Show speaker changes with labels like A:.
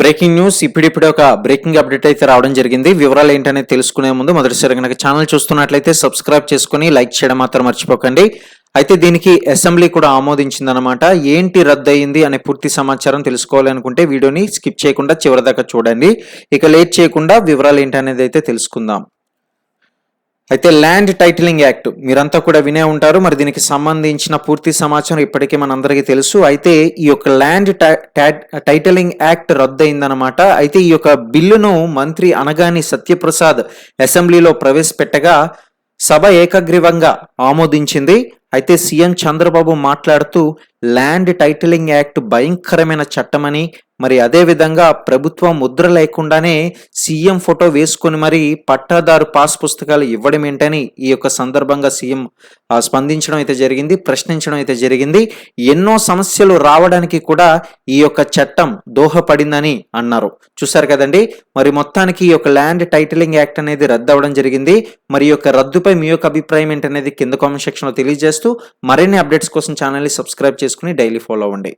A: Breaking news ఇప్పుడిప్పుడే ఒక breaking update అయితే రావడం జరిగింది. వివరాలు ఏంటనేది తెలుసుకునే ముందు మొదటిసారి కనుక ఛానల్ చూస్తున్నట్లయితే సబ్స్క్రైబ్ చేసుకుని లైక్ చేయడం మాత్రం మర్చిపోకండి. అయితే దీనికి అసెంబ్లీ కూడా ఆమోదించిందనమాట ఏంటి రద్దు అయింది అనే పూర్తి సమాచారం తెలుసుకోవాలనుకుంటే వీడియోని స్కిప్ చేయకుండా చివరిదాకా చూడండి. ఇక లేట్ చేయకుండా వివరాలు ఏంటనేది అయితే తెలుసుకుందాం. అయితే ల్యాండ్ టైటిలింగ్ యాక్ట్ మీరంతా కూడా వినే ఉంటారు. మరి దీనికి సంబంధించిన పూర్తి సమాచారం ఇప్పటికే మనందరికీ తెలుసు. అయితే ఈ యొక్క ల్యాండ్ టైటిలింగ్ యాక్ట్ రద్దయిందనమాట అయితే ఈ యొక్క బిల్లును మంత్రి అనగాని సత్యప్రసాద్ అసెంబ్లీలో ప్రవేశపెట్టగా సభ ఏకగ్రీవంగా ఆమోదించింది. అయితే సీఎం చంద్రబాబు మాట్లాడుతూ ల్యాండ్ టైటిలింగ్ యాక్ట్ భయంకరమైన చట్టమని మరి అదే విధంగా ప్రభుత్వం ముద్ర లేకుండానే సీఎం ఫోటో వేసుకొని మరి పట్టాదారు పాస్ పుస్తకాలు ఇవ్వడం ఏంటని ఈ యొక్క సందర్భంగా సీఎం స్పందించడం అయితే జరిగింది ప్రశ్నించడం అయితే జరిగింది. ఎన్నో సమస్యలు రావడానికి కూడా ఈ యొక్క చట్టం దోహపడిందని అన్నారు. చూశారు కదండి? మరి మొత్తానికి ఈ యొక్క ల్యాండ్ టైటిలింగ్ యాక్ట్ అనేది రద్దు అవ్వడం జరిగింది. మరి యొక్క రద్దుపై మీ యొక్క అభిప్రాయం ఏంటనేది కింద కామెంట్ సెక్షన్లో తెలియజేస్తూ మరిన్ని అప్డేట్స్ కోసం ఛానల్ని సబ్స్క్రైబ్ చేసుకుని డైలీ ఫాలో అవ్వండి.